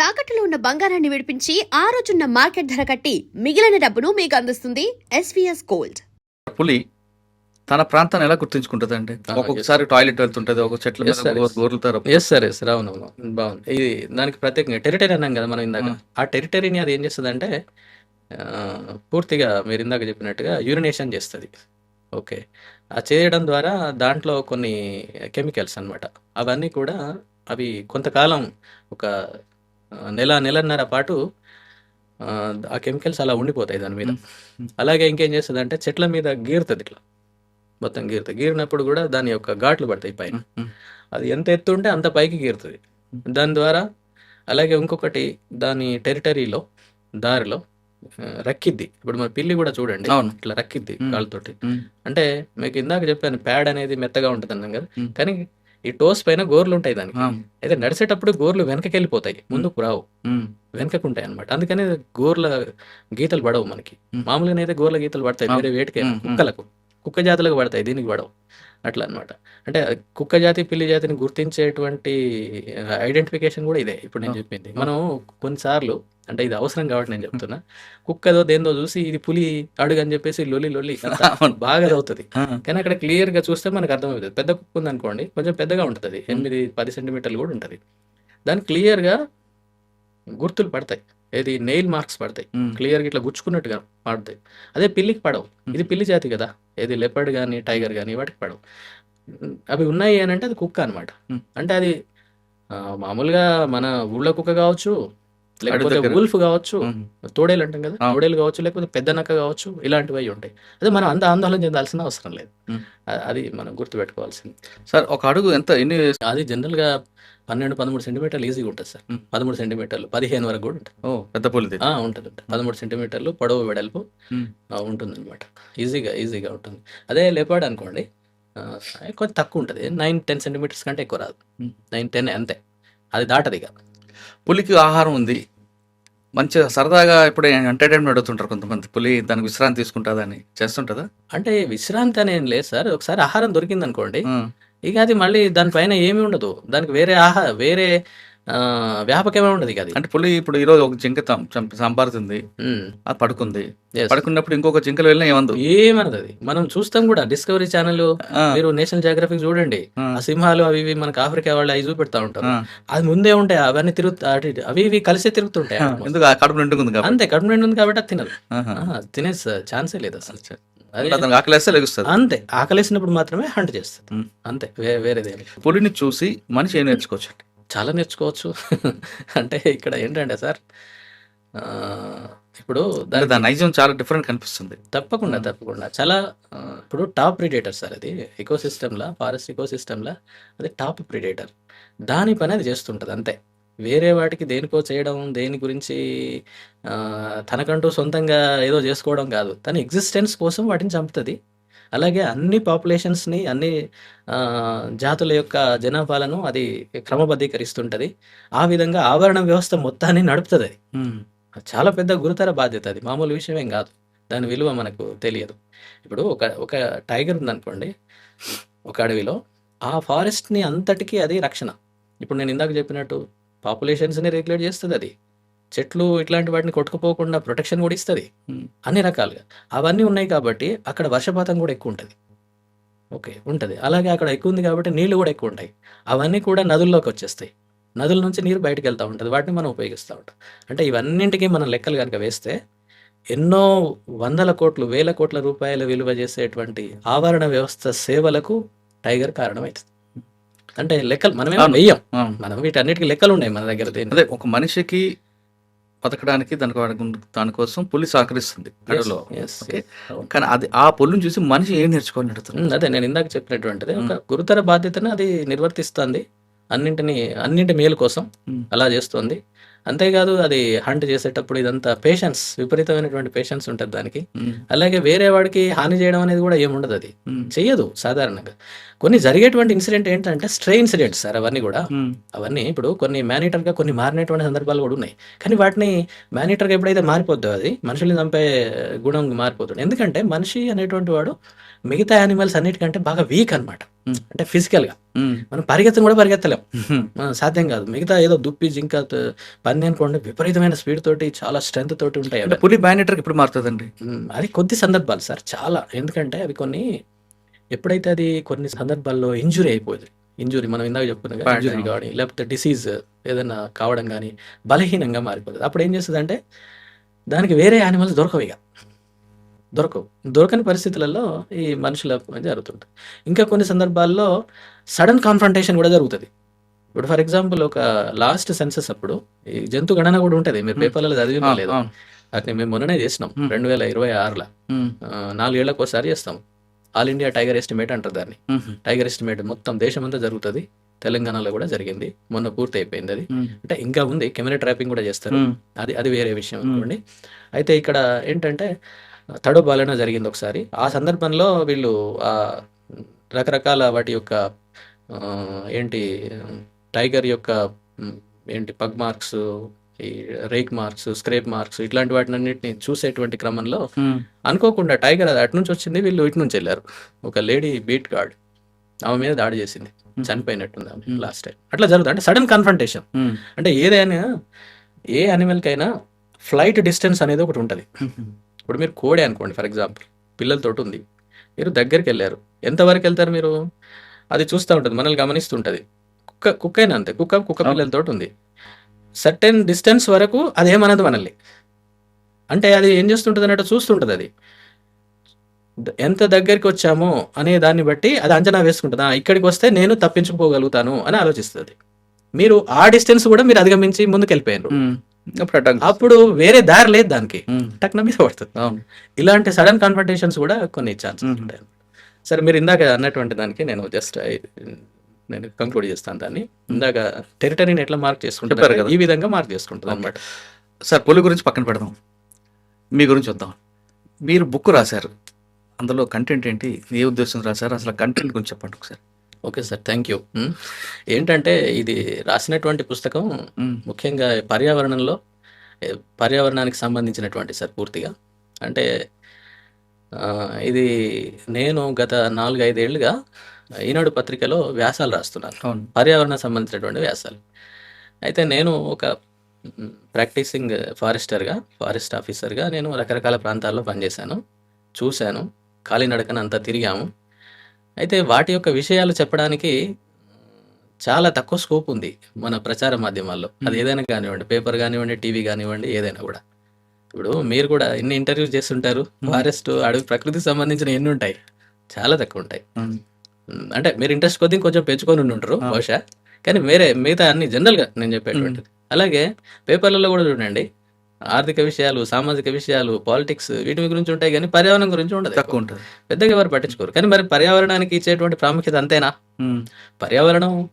తాకట్టులో ఉన్న బంగారాన్ని విడిపించి ఆ రోజున్న మార్కెట్ ధర కట్టి మిగిలిన డబ్బును మీకు అందిస్తుంది ఎస్వీఎస్ గోల్డ్ పులి తన ప్రాంతాన్ని ఎలా గుర్తించుకుంటది అండి Ah, ఒక్కొక్కసారి టాయిలెట్ వెళ్తుంటది ఒక చెట్ల. గోర్లుతారు ఎస్. Sir yes. అవును అవును. బాగుంది. ఇది దానికి ప్రత్యేకంగా టెరిటరీ అన్నాం కదా మనం ఇందాక. ఆ. టెరిటరీని అది ఏం చేస్తుంది అంటే పూర్తిగా మీరు ఇందాక చెప్పినట్టుగా యూరినేషన్ చేస్తుంది. ఓకే. ఆ చేయడం ద్వారా దాంట్లో కొన్ని కెమికల్స్ అన్నమాట. అవన్నీ కూడా అవి కొంతకాలం ఒక నెల నెలన్నర పాటు ఆ, కెమికల్స్ అలా ఉండిపోతాయి దాని మీద. అలాగే ఇంకేం చేస్తుంది అంటే చెట్ల మీద గీరుతుంది ఇట్లా మొత్తం గీరుతుంది గీరినప్పుడు కూడా దాని యొక్క ఘాట్లు పడతాయి పైన అది ఎంత ఎత్తు ఉంటే అంత పైకి గీరుతుంది దాని ద్వారా అలాగే ఇంకొకటి దాని టెరిటరీలో దారిలో రక్కిద్ది ఇప్పుడు మన పిల్లి కూడా చూడండి అవును. ఇట్లా రక్కిద్ది. కాళ్ళతోటి. అంటే మీకు ఇందాక చెప్పాను ప్యాడ్ అనేది మెత్తగా ఉంటుంది అన్నాం కదా. కానీ ఈ టోస్ పైన గోర్లు ఉంటాయి దానికి అయితే నడిచేటప్పుడు గోర్లు వెనకకి వెళ్ళిపోతాయి ముందుకు రావు వెనకకు ఉంటాయి అనమాట అందుకని గోర్ల గీతలు పడవు మనకి. మ్మ్. మామూలుగా అయితే గోర్ల గీతలు పడతాయి. వేరే వేటికి. కుక్కలకు. కుక్క జాతులకు పడతాయి దీనికి పడవు. అట్లా అన్నమాట అంటే కుక్క జాతి పిల్లి జాతిని గుర్తించేటువంటి ఐడెంటిఫికేషన్ కూడా ఇదే. ఇప్పుడు నేను. చెప్పింది. మనం కొన్నిసార్లు అంటే ఇది అవసరం కాబట్టి నేను చెప్తున్నా కుక్కదో దేందో చూసి ఇది పులి అడుగు అని చెప్పేసి లొల్లి లొల్లి. బాగా అవుతుంది కానీ అక్కడ క్లియర్గా చూస్తే మనకు అర్థమవుతుంది. పెద్ద కుక్క ఉంది అనుకోండి కొంచెం పెద్దగా ఉంటుంది. ఎనిమిది పది సెంటీమీటర్లు కూడా ఉంటుంది. దానికి క్లియర్గా గుర్తులు పడతాయి. ఏది? నెయిల్ మార్క్స్ పడతాయి. క్లియర్గా ఇట్లా గుచ్చుకున్నట్టుగా పడతాయి. అదే పిల్లికి పడవు. ఇది పిల్లి జాతి కదా. ఏది? లెపర్డ్ కానీ టైగర్ కానీ వాటికి పడవు. అవి ఉన్నాయి అని అంటే అది కుక్క అనమాట. అంటే అది మామూలుగా మన ఊళ్ళో కుక్క కావచ్చు లేకపోతే. ఉల్ఫ్ కావచ్చు తోడేలు అంటాం కదా. తోడేలు కావచ్చు లేకపోతే పెద్ద నక్క కావచ్చు ఇలాంటివి అయి ఉంటాయి. అదే మనం అంత ఆందోళన చెందాల్సిన అవసరం లేదు. అది మనం గుర్తుపెట్టుకోవాల్సింది. సార్ ఒక అడుగు ఎంత ఎన్ని అది జనరల్గా పన్నెండు పదమూడు సెంటీమీటర్లు ఈజీగా ఉంటుంది సార్. పదమూడు సెంటీమీటర్లు పదిహేను వరకు కూడా ఉంటుంది. ఓ పెద్ద పులిది ఆ, ఉంటుంది. పదమూడు సెంటీమీటర్లు పొడవు వెడల్పు ఉంటుంది అనమాట ఈజీగా ఈజీగా ఉంటుంది. అదే లేపాడు అనుకోండి కొంచెం తక్కువ ఉంటుంది. నైన్ టెన్ సెంటీమీటర్స్ కంటే ఎక్కువ రాదు. నైన్ టెన్ అంతే. అది దాటది ఇక. పులికి ఆహారం ఉంది. మంచిగా సరదాగా ఇప్పుడు ఎంటర్టైన్మెంట్ అడుగుతుంటారు కొంతమంది. పులి దానికి విశ్రాంతి తీసుకుంటుందని చేస్తుంటుందా? అంటే విశ్రాంతి అని ఏం లేదు సార్. ఒకసారి ఆహారం దొరికింది అనుకోండి ఇక అది మళ్ళీ దానిపైన ఏమీ ఉండదు. దానికి వేరే ఆహా వేరే వ్యాపకమే ఉండదు ఇక అది. అంటే పులి ఇప్పుడు ఈరోజు ఒక జింక సంపారుతుంది అది పడుకుంది. పడుకున్నప్పుడు ఇంకొక జింకలు వెళ్ళినా ఏమందు? ఏమనదు అది. మనం చూస్తాం కూడా డిస్కవరీ ఛానల్ మీరు నేషనల్ జాగ్రఫిక్ చూడండి. ఆ, సింహాలు అవి ఇవి మనకు ఆఫ్రికా వాళ్ళు అవి చూపెడతా ఉంటారు. అది ముందే ఉంటాయి అవన్నీ తిరుగుతా అటు ఇటు. అవి ఇవి కలిసే తిరుగుతుంటాయి ఎందుకు? కడుపు నిండుకుంది అంతే కడుపు నిండి ఉంది కాబట్టి అది తినదు తినే ఛాన్సే లేదు అసలు. ఆకలేస్తే లెగుస్తుంది. అంతే ఆకలేసినప్పుడు మాత్రమే హంట్ చేస్తుంది. అంతే వే వేరేదేమి పులిని చూసి మనిషి ఏం నేర్చుకోవచ్చు? చాలా నేర్చుకోవచ్చు. అంటే ఇక్కడ ఏంటంటే సార్ ఇప్పుడు దాని దాని నైజం చాలా డిఫరెంట్ కనిపిస్తుంది. తప్పకుండా. తప్పకుండా. చాలా ఇప్పుడు టాప్ ప్రిడేటర్ సార్ అది ఎకోసిస్టమ్లా ఫారెస్ట్ ఎకోసిస్టమ్లా అది టాప్ ప్రిడేటర్. దాని పని అది చేస్తుంటుంది అంతే. వేరే వాటికి దేనికో చేయడం దేని గురించి తనకంటూ సొంతంగా ఏదో చేసుకోవడం కాదు. తన ఎగ్జిస్టెన్స్ కోసం వాటిని చంపుతుంది. అలాగే అన్ని పాపులేషన్స్ని అన్ని జాతుల యొక్క జనాభాలను అది క్రమబద్ధీకరిస్తుంటుంది. ఆ విధంగా ఆవరణ వ్యవస్థ మొత్తాన్ని నడుపుతుంది అది. చాలా పెద్ద గురుతర బాధ్యత అది. మామూలు విషయం ఏం కాదు. దాని విలువ మనకు తెలియదు. ఇప్పుడు ఒక ఒక టైగర్ ఉందనుకోండి. ఒక అడవిలో ఆ ఫారెస్ట్ని అంతటికీ అది రక్షణ. ఇప్పుడు నేను ఇందాక చెప్పినట్టు పాపులేషన్స్ని రెగ్యులేట్ చేస్తుంది అది. చెట్లు ఇట్లాంటి వాటిని కొట్టుకుపోకుండా ప్రొటెక్షన్ కూడా ఇస్తుంది. అన్ని రకాలుగా. అవన్నీ ఉన్నాయి కాబట్టి అక్కడ వర్షపాతం కూడా ఎక్కువ ఉంటుంది. ఓకే ఉంటుంది. అలాగే అక్కడ ఎక్కువ ఉంది కాబట్టి నీళ్ళు కూడా ఎక్కువ ఉంటాయి. అవన్నీ కూడా నదుల్లోకి వచ్చేస్తాయి. నదుల నుంచి నీరు బయటకు వెళ్తూ ఉంటుంది. వాటిని మనం ఉపయోగిస్తూ ఉంటాం. అంటే ఇవన్నింటికి మనం లెక్కలు కనుక వేస్తే ఎన్నో వందల కోట్లు వేల కోట్ల రూపాయల విలువ చేసేటువంటి ఆవరణ వ్యవస్థ సేవలకు టైగర్ కారణమవుతుంది అంటే లెక్కలు అవును. వెయ్యం. మనం వీటన్నిటికీ లెక్కలు ఉన్నాయి మన దగ్గర. అదే ఒక మనిషికి బతకడానికి దానికి దానికోసం పులి సహకరిస్తుంది అడవిలో. కానీ అది ఆ పులిని చూసి మనిషి ఏం నేర్చుకోవాలని అడుగుతుంది అదే నేను ఇందాక చెప్పినటువంటిది. ఒక గురుతర బాధ్యతను అది నిర్వర్తిస్తుంది. అన్నింటిని అన్నింటి మేలు కోసం. అలా చేస్తుంది. అంతేకాదు అది హంట్ చేసేటప్పుడు ఇదంతా పేషెన్స్ విపరీతమైనటువంటి పేషెన్స్ ఉంటుంది దానికి. అలాగే వేరే వాడికి హాని చేయడం అనేది కూడా ఏముండదు అది. చెయ్యదు సాధారణంగా. కొన్ని జరిగేటువంటి ఇన్సిడెంట్ ఏంటంటే స్ట్రే ఇన్సిడెంట్స్ సార్ అవన్నీ కూడా. అవన్నీ ఇప్పుడు కొన్ని మేనేటర్గా కొన్ని మారినటువంటి సందర్భాలు కూడా ఉన్నాయి. కానీ వాటిని మేనేటర్గా ఎప్పుడైతే మారిపోద్దో అది మనుషుల్ని చంపే గుణం మారిపోతుంది. ఎందుకంటే మనిషి అనేటువంటి వాడు మిగతా యానిమల్స్ అన్నిటికంటే బాగా వీక్ అన్నమాట. ఉమ్. అంటే ఫిజికల్గా ఉమ్. మనం పరిగెత్తను కూడా పరిగెత్తలేం. సాధ్యం కాదు. మిగతా ఏదో దుప్పి జింక పంది అనుకోండి విపరీతమైన స్పీడ్ తోటి చాలా స్ట్రెంత్ తోటి ఉంటాయి. పులి బ్యానేటర్కి ఇప్పుడు మారుతుందండి? అది కొద్ది సందర్భాలు సార్ చాలా. ఎందుకంటే అవి కొన్ని ఎప్పుడైతే అది కొన్ని సందర్భాల్లో ఇంజురీ అయిపోయింది. ఇంజురీ మనం ఇందాక చెప్పుకున్నాం ఇంజురీ. కానీ లేకపోతే డిసీజ్ ఏదైనా కావడం కానీ బలహీనంగా మారిపోతుంది. అప్పుడు ఏం చేస్తుంది అంటే దానికి వేరే యానిమల్స్ దొరకవు ఇక. దొరకవు దొరకని పరిస్థితులలో ఈ మనుషుల మధ్య జరుగుతుంది ఇంకా కొన్ని సందర్భాల్లో సడన్ కాన్ఫ్రంటేషన్ కూడా జరుగుతుంది ఇప్పుడు ఫర్ ఎగ్జాంపుల్ ఒక లాస్ట్ సెన్సస్ అప్పుడు ఈ జంతు గణన కూడా ఉంటుంది మీరు. పేపర్లలో అవును, లేదు. అది మేము మొన్ననే చేసినాం. రెండు వేల ఇరవై ఆరులో. నాలుగేళ్ళకు ఒకసారి చేస్తాం ఆల్ ఇండియా టైగర్ ఎస్టిమేట్ అంటారు దాన్ని. టైగర్ ఎస్టిమేట్ మొత్తం దేశమంతా జరుగుతుంది తెలంగాణలో కూడా జరిగింది మొన్న పూర్తి అయిపోయింది అది. అంటే ఇంకా ఉంది కెమెరా ట్రాపింగ్ కూడా చేస్తారు. అది అది వేరే విషయం. అనుకోండి అయితే ఇక్కడ ఏంటంటే తడు బాలన జరిగింది ఒకసారి ఆ సందర్భంలో వీళ్ళు ఆ రకరకాల వాటి యొక్క ఏంటి టైగర్ యొక్క ఏంటి పగ్ మార్క్స్ ఈ రేక్ మార్క్స్ స్క్రేప్ మార్క్స్ ఇట్లాంటి వాటిని అన్నింటిని చూసేటువంటి క్రమంలో. అనుకోకుండా టైగర్ అది అటు నుంచి వచ్చింది వీళ్ళు ఇటు నుంచి వెళ్ళారు ఒక లేడీ బీట్ గార్డ్ ఆమె మీద దాడి చేసింది చనిపోయినట్టుంది ఆమె. లాస్ట్ టైం అట్లా జరుగుతుంది అంటే సడన్ కన్ఫ్రంటేషన్ ఉమ్. అంటే ఏదైనా ఏ యానిమల్కైనా ఫ్లైట్ డిస్టెన్స్ అనేది ఒకటి ఉంటుంది. ఇప్పుడు మీరు కోడే అనుకోండి ఫర్ ఎగ్జాంపుల్ పిల్లలతోటి ఉంది మీరు దగ్గరికి వెళ్ళారు ఎంతవరకు వెళ్తారు మీరు? అది చూస్తూ ఉంటుంది మనల్ని గమనిస్తుంటుంది. కుక్క కుక్క అయినా అంతే కుక్క కుక్క అవును. పిల్లలతోటి ఉంది సర్టెన్ డిస్టెన్స్ వరకు అదేమన్నది మనల్ని. అంటే అది ఏం చేస్తుంటుంది అన్నట్టు చూస్తుంటుంది అది. ఎంత దగ్గరికి వచ్చామో అనే దాన్ని బట్టి అది అంచనా వేసుకుంటుంది. "ఆ, ఇక్కడికి వస్తే నేను తప్పించుకోగలుగుతాను అని ఆలోచిస్తుంది. మీరు ఆ డిస్టెన్స్ కూడా మీరు అధిగమించి ముందుకు వెళ్ళిపోయారు. అప్పుడు వేరే దారి లేదు దానికి. టక్న మీద పడుతుంది. అవును. ఇలాంటి సడన్ కాన్ఫర్టేషన్స్ కూడా కొన్ని ఛాన్సెస్. ఉంటాయి. సరే మీరు ఇందాక అన్నటువంటి దానికి నేను జస్ట్ నేను కంక్లూడ్ చేస్తాను దాన్ని. ఇందాక టెరిటరీని ఎట్లా మార్క్ చేసుకుంటారు కదా. ఈ విధంగా మార్క్ చేసుకుంటుంది అనమాట సార్ పులి గురించి పక్కన పెడదాం. మీ గురించి వద్దాం. మీరు బుక్ రాశారు. అందులో కంటెంట్ ఏంటి? ఏ ఉద్దేశం రాశారు? అసలు కంటెంట్ గురించి చెప్పండి ఒకసారి. ఓకే సార్ థ్యాంక్ యూ ఏంటంటే ఇది రాసినటువంటి పుస్తకం. ముఖ్యంగా పర్యావరణంలో పర్యావరణానికి సంబంధించినటువంటి సార్ పూర్తిగా. అంటే ఇది నేను గత నాలుగు ఐదేళ్ళుగా ఈనాడు పత్రికలో వ్యాసాలు రాస్తున్నాను. పర్యావరణ సంబంధించినటువంటి వ్యాసాలు. అయితే నేను ఒక ప్రాక్టీసింగ్ ఫారెస్టర్గా ఫారెస్ట్ ఆఫీసర్గా నేను రకరకాల ప్రాంతాల్లో పనిచేశాను. చూశాను. కాలినడకన అంతా తిరిగాము. అయితే వాటి యొక్క విషయాలు చెప్పడానికి చాలా తక్కువ స్కోప్ ఉంది మన ప్రచార మాధ్యమాల్లో. అది ఏదైనా కానివ్వండి పేపర్ కానివ్వండి టీవీ కానివ్వండి ఏదైనా కూడా. ఇప్పుడు మీరు కూడా ఎన్ని ఇంటర్వ్యూస్ చేస్తుంటారు ఫారెస్ట్ అడవి ప్రకృతికి సంబంధించిన ఎన్ని ఉంటాయి? చాలా తక్కువ ఉంటాయి. అంటే మీరు ఇంట్రెస్ట్ కొద్ది కొంచెం పెంచుకొని ఉండి ఉంటారు. బహుశా. కానీ వేరే మిగతా అన్ని జనరల్గా నేను చెప్పేటువంటిది. అలాగే పేపర్లలో కూడా చూడండి ఆర్థిక విషయాలు సామాజిక విషయాలు పాలిటిక్స్ వీటి గురించి ఉంటాయి కానీ పర్యావరణం గురించి ఉండదు తక్కువ ఉంటుంది. పెద్దగా ఎవరు పట్టించుకోరు. కానీ మరి పర్యావరణానికి ఇచ్చేటువంటి ప్రాముఖ్యత అంతేనా. పర్యావరణం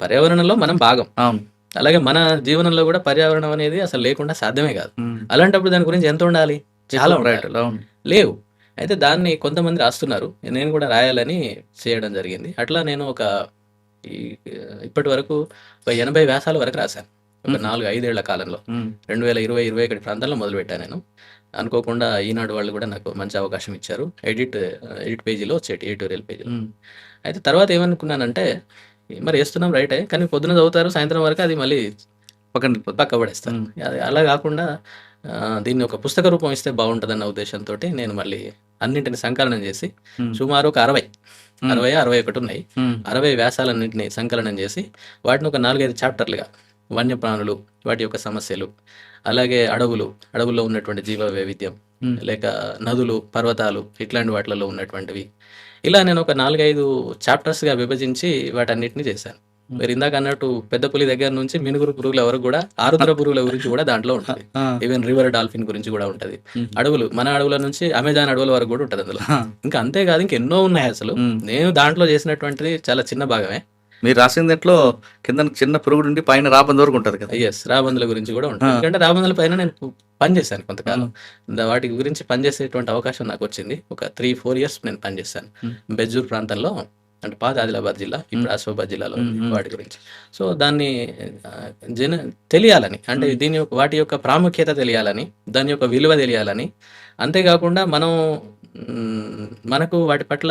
పర్యావరణంలో మనం భాగం. అవును. అలాగే మన జీవనంలో కూడా పర్యావరణం అనేది అసలు లేకుండా సాధ్యమే కాదు. అలాంటప్పుడు దాని గురించి ఎంత ఉండాలి? చాలా లేవు. అయితే దాన్ని కొంతమంది రాస్తున్నారు. నేను కూడా రాయాలని చేయడం జరిగింది. అట్లా నేను ఒక ఈ ఇప్పటి వరకు ఎనభై వ్యాసాల వరకు రాశాను. ఒక. నాలుగు ఐదేళ్ళ కాలంలో. రెండు వేల ఇరవై ఇరవై ఒకటి ప్రాంతాల్లో మొదలుపెట్టాను నేను అనుకోకుండా ఈనాడు వాళ్ళు కూడా నాకు మంచి అవకాశం ఇచ్చారు ఎడిట్ ఎడిట్ పేజీలో వచ్చేటి ఎడిటోరియల్ పేజీలో. అయితే తర్వాత ఏమనుకున్నానంటే మరి వేస్తున్నాం రైటే కానీ పొద్దున చదువుతారు సాయంత్రం వరకు అది మళ్ళీ పక్కన. పక్క పడేస్తాను. అది అలా కాకుండా దీన్ని ఒక పుస్తక రూపం ఇస్తే బాగుంటుందన్న ఉద్దేశంతో నేను మళ్ళీ అన్నింటిని సంకలనం చేసి. సుమారు ఒక అరవై. అరవై అరవై ఒకటి ఉన్నాయి. అరవై వ్యాసాలన్నింటినీ సంకలనం చేసి వాటిని ఒక నాలుగైదు చాప్టర్లుగా వన్యప్రాణులు వాటి యొక్క సమస్యలు అలాగే అడవులు అడవుల్లో ఉన్నటువంటి జీవ వైవిధ్యం. లేక నదులు పర్వతాలు ఇట్లాంటి వాటిలలో ఉన్నటువంటివి ఇలా నేను ఒక నాలుగైదు చాప్టర్స్గా విభజించి వాటన్నిటిని చేశాను మీరు ఇందాక అన్నట్టు పెద్ద పులి దగ్గర నుంచి మినుగురు పురుగుల వరకు కూడా ఆరుద్ర పురుగుల గురించి కూడా దాంట్లో ఉంటుంది. ఈవెన్ రివర్ డాల్ఫిన్ గురించి కూడా ఉంటుంది. అడవులు మన అడవుల నుంచి అమెజాన్ అడవుల వరకు కూడా ఉంటుంది అందులో. ఇంకా అంతేకాదు ఇంకా ఎన్నో ఉన్నాయి అసలు. నేను దాంట్లో చేసినటువంటిది చాలా చిన్న భాగమే మీరు రాసిన దాంట్లో కింద చిన్న పురుగు నుండి పైన రాబంది వరకు ఉంటుంది కదా. ఎస్ రాబందుల గురించి కూడా ఉంటుంది. ఎందుకంటే రాబందుల పైన నేను పనిచేశాను కొంతకాలం. వాటి గురించి పనిచేసేటువంటి అవకాశం నాకు వచ్చింది. ఒక త్రీ ఫోర్ ఇయర్స్ నేను పనిచేశాను ఉమ్. బెజ్జూర్ ప్రాంతంలో అంటే పాత ఆదిలాబాద్ జిల్లా ఇప్పుడు ఆసిఫాబాద్ జిల్లాలో. వాటి గురించి. సో దాన్ని జన తెలియాలని అంటే దీని యొక్క వాటి యొక్క ప్రాముఖ్యత తెలియాలని దాని యొక్క విలువ తెలియాలని అంతేకాకుండా మనం మనకు వాటి పట్ల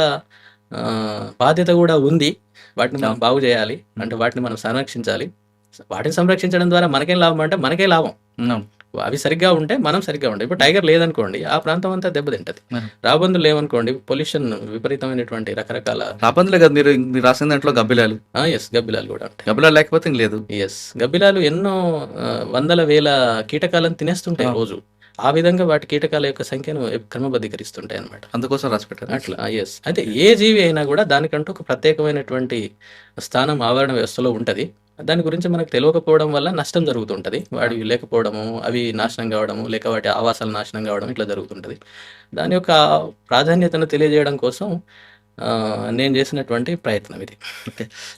బాధ్యత కూడా ఉంది. వాటిని మనం బాగు చేయాలి. అంటే వాటిని మనం సంరక్షించాలి. వాటిని సంరక్షించడం ద్వారా మనకేం లాభం అంటే మనకే లాభం. అవి సరిగ్గా ఉంటే మనం సరిగ్గా ఉంటాం ఇప్పుడు టైగర్ లేదనుకోండి ఆ ప్రాంతం అంతా దెబ్బతింటది. రాబందులు లేవనుకోండి పొల్యూషన్ విపరీతమైనటువంటి రకరకాల రాబందులే కదా మీరు రాసిన దాంట్లో గబ్బిలాలు. ఎస్ గబ్బిలాలు కూడా ఉంటాయి. గబ్బిలాలు లేకపోతే లేదు. ఎస్ గబ్బిలాలు ఎన్నో వందల వేల కీటకాలను తినేస్తుంటాయి. రోజు. ఆ విధంగా వాటి కీటకాల యొక్క సంఖ్యను క్రమబద్ధీకరిస్తుంటాయి అన్నమాట. అందుకోసం రాసి పెట్టారు అట్లా ఎస్ అయితే ఏ జీవి అయినా కూడా దానికంటూ ఒక ప్రత్యేకమైనటువంటి స్థానం ఆవరణ వ్యవస్థలో ఉంటది. దాని గురించి మనకు తెలియకపోవడం వల్ల నష్టం జరుగుతుంటది. వాడి లేకపోవడము అవి నాశనం కావడము లేక వాటి ఆవాసాలు నాశనం కావడం ఇట్లా జరుగుతుంటది. దాని యొక్క ప్రాధాన్యతను తెలియజేయడం కోసం ఆ, నేను చేసినటువంటి ప్రయత్నం ఇది. ఓకే